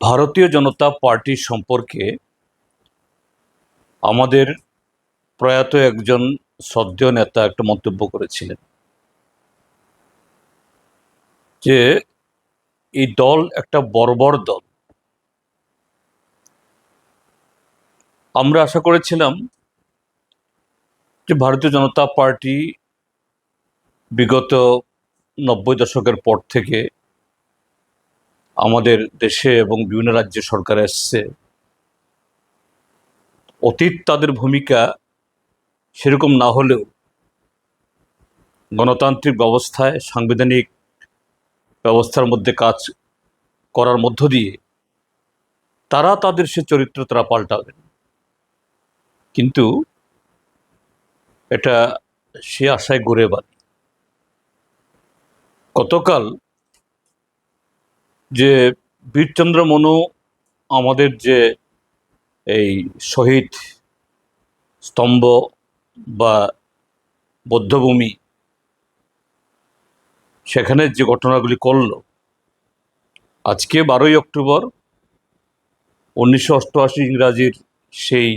ভারতীয় জনতা পার্টি সম্পর্কে আমাদের প্রয়াত একজন শ্রদ্ধেয় নেতা একটা মন্তব্য করেছিলেন যে এই দল একটা বর্বর দল। আমরা আশা করেছিলাম যে ভারতীয় জনতা পার্টি বিগত নব্বই দশকের পর থেকে আমাদের দেশে এবং বিভিন্ন রাজ্যে সরকার এসছে। অতীত তাদের ভূমিকা সেরকম না হলেও গণতান্ত্রিক ব্যবস্থায়, সাংবিধানিক ব্যবস্থার মধ্যে কাজ করার মধ্য দিয়ে তারা তাদের সে চরিত্র তারা পাল্টাবেন। কিন্তু এটা সে আশায় ঘুরে বাড়ি গতকাল যে বীরচন্দ্র মনু আমাদের যে এই শহীদ স্তম্ভ বা বৌদ্ধভূমি, সেখানে যে ঘটনাগুলি করল, আজকে বারোই অক্টোবর উনিশশো অষ্টআশি ইংরাজির সেই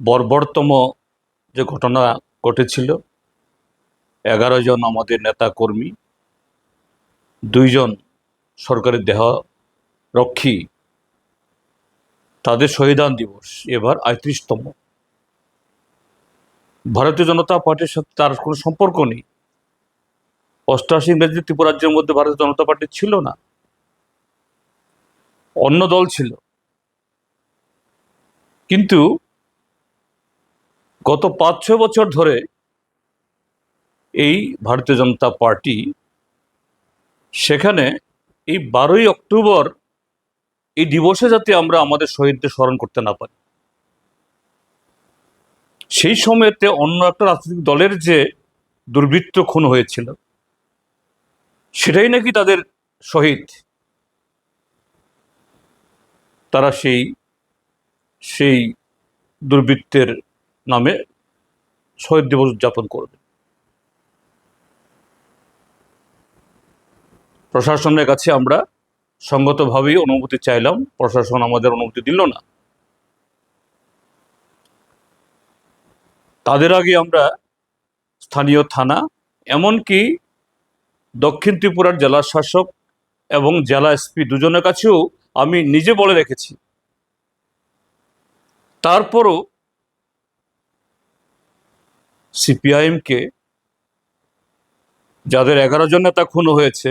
বর্বরতম যে ঘটনা ঘটেছিল, এগারো জন আমাদের নেতা কর্মী দুইজন সরকারের দেহ রক্ষী তাদের শহীদান দিবস এবার আয়ত্রিশতম ভারতীয় জনতা পার্টির সাথে তার কোনো সম্পর্ক নেই। অষ্টআশি ইংরেজি ত্রিপুরাজ্যের মধ্যে ভারতীয় জনতা পার্টি ছিল না। অন্য দল ছিল। কিন্তু গত পাঁচ ছয় বছর ধরে এই ভারতীয় জনতা পার্টি সেখানে এই বারোই অক্টোবর এই দিবসে যাতে আমরা আমাদের শহীদদের স্মরণ করতে না পারি। সেই সময়তে অন্য একটা রাজনৈতিক দলের যে দুর্বৃত্ত খুন হয়েছিল, সেটাই নাকি তাদের শহীদ। তারা সেই সেই দুর্বৃত্তের নামে শহীদ দিবস উদযাপন করবে। প্রশাসনের কাছে আমরা সঙ্গতভাবেই অনুমতি চাইলাম। প্রশাসন আমাদের অনুমতি দিল না। তাদের আগে আমরা স্থানীয় থানা, এমনকি দক্ষিণ ত্রিপুরার জেলা শাসক এবং জেলা এসপি দুজনের কাছেও আমি নিজে বলে রেখেছি। তারপরও সিপিআইএমকে, যাদের এগারো জন নেতা খুন হয়েছে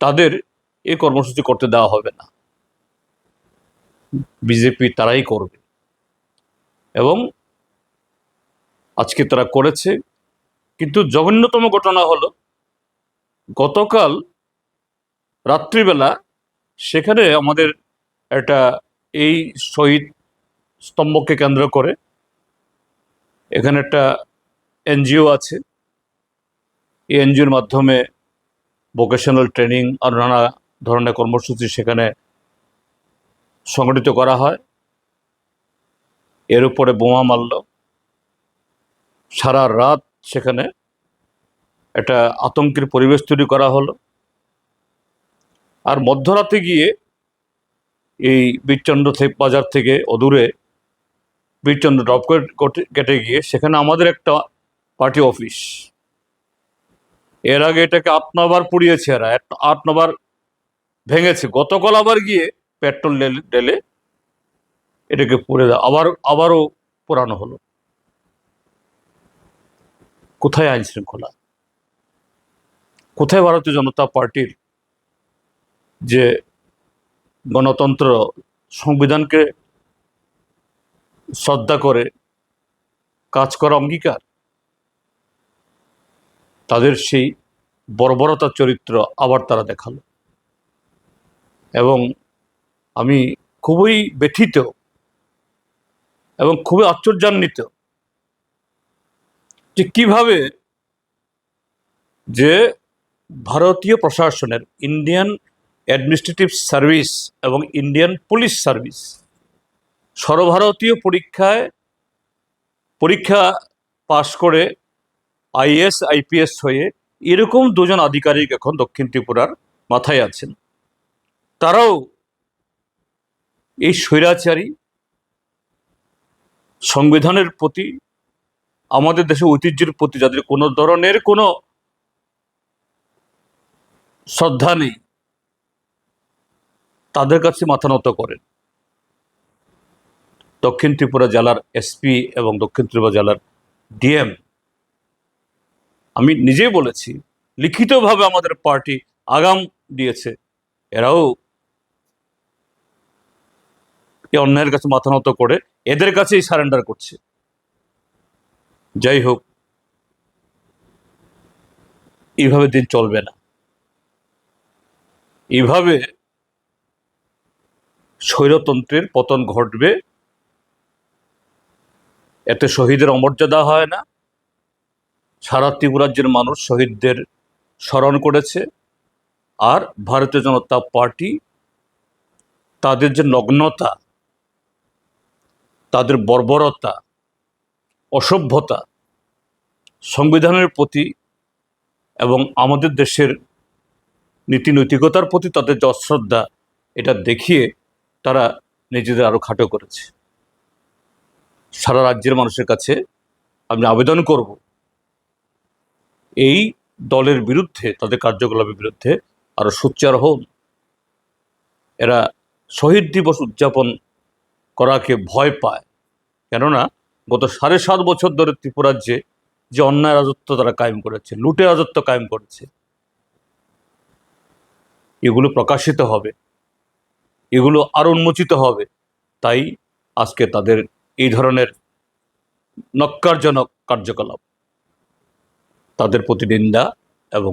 তাদের এ কর্মসূচি করতে দেওয়া হবে না। বিজেপি তারাই করবে। এবং আজকে তারা করেছে, কিন্তু জঘন্যতম ঘটনা হলো, গতকাল রাত্রিবেলা সেখানে আমাদের একটা এই শহীদ স্তম্ভকে কেন্দ্র করে এখানে একটা এনজিও আছে। এই এনজিওর মাধ্যমে ভোকেশনাল ট্রেনিং আর নানা ধরনের কর্মসূচি সেখানে সংগঠিত করা হয়। এর উপরে বোমা মারল। সারা রাত সেখানে একটা আতঙ্কের পরিবেশ তৈরি করা হলো। আর মধ্যরাতে গিয়ে এই বীরচন্দ্র থেকে বাজার থেকে অদূরে বীরচন্দ্র ড্রপ কেটে গিয়ে সেখানে আমাদের একটা পার্টি অফিস। এর আগে এটাকে আট নবার পুড়িয়েছে এরা। আট নবার ভেঙেছে। গতকাল আবার গিয়ে পেট্রোল ঢেলে এটাকে পুড়ে দেওয়া আবার, আবারও পোড়ানো হলো। কোথায় আইন শৃঙ্খলা? কোথায় ভারতীয় জনতা পার্টির যে গণতন্ত্র সংবিধানকে শ্রদ্ধা করে কাজ করা অঙ্গীকার? তাদের সেই বর্বরতার চরিত্র আবার তারা দেখাল। এবং আমি খুবই ব্যথিত এবং খুবই আশ্চর্যান্বিত যে কীভাবে যে ভারতীয় প্রশাসনের ইন্ডিয়ান অ্যাডমিনিস্ট্রেটিভ সার্ভিস এবং ইন্ডিয়ান পুলিশ সার্ভিস সর্বভারতীয় পরীক্ষায় পরীক্ষা পাশ করে আইএস, আইপিএস হয়ে এরকম দুজন আধিকারিক এখন দক্ষিণ ত্রিপুরার মাথায় আছেন। তারাও এই স্বৈরাচারী সংবিধানের প্রতি, আমাদের দেশের ঐতিহ্যের প্রতি যাদের কোনো ধরনের কোনো শ্রদ্ধা নেই, তাদের কাছে মাথা নত করেন। দক্ষিণ ত্রিপুরা জেলার এসপি এবং দক্ষিণ ত্রিপুরা জেলার ডিএম আমি নিজেই বলেছি, লিখিতভাবে আমাদের পার্টি আগাম দিয়েছে। এরাও অন্যায়ের কাছে মাথা নত করে এদের কাছেই সারেন্ডার করছে। যাই হোক, এইভাবে দিন চলবে না। এইভাবে স্বৈরতন্ত্রের পতন ঘটবে, এতে শহীদের অমর্যাদা হয় না। সারা ত্রিপুরাজ্যের মানুষ শহীদদের স্মরণ করেছে। আর ভারতীয় জনতা পার্টি তাদের যে নগ্নতা, তাদের বর্বরতা, অসভ্যতা সংবিধানের প্রতি এবং আমাদের দেশের নীতি নৈতিকতার প্রতি তাদের যে অশ্রদ্ধা, এটা দেখিয়ে তারা নিজেদের আরও খাটো করেছে। সারা রাজ্যের মানুষের কাছে আমি আবেদন করব এই দলের বিরুদ্ধে, তাদের কার্যকলাপের বিরুদ্ধে আরও সোচ্চার হন এরা শহীদ দিবস উদযাপন করাকে ভয় পায়। কেননা, গত সাড়ে সাত বছর ধরে ত্রিপুরাজ্যে যে অন্যায় রাজত্ব তারা কায়েম করেছে লুটে রাজত্ব কায়েম করেছে, এগুলো প্রকাশিত হবে, এগুলো আরও উন্মোচিত হবে। তাই আজকে তাদের এই ধরনের নক্কারজনক কার্যকলাপ তাদের প্রতি নিন্দা এবং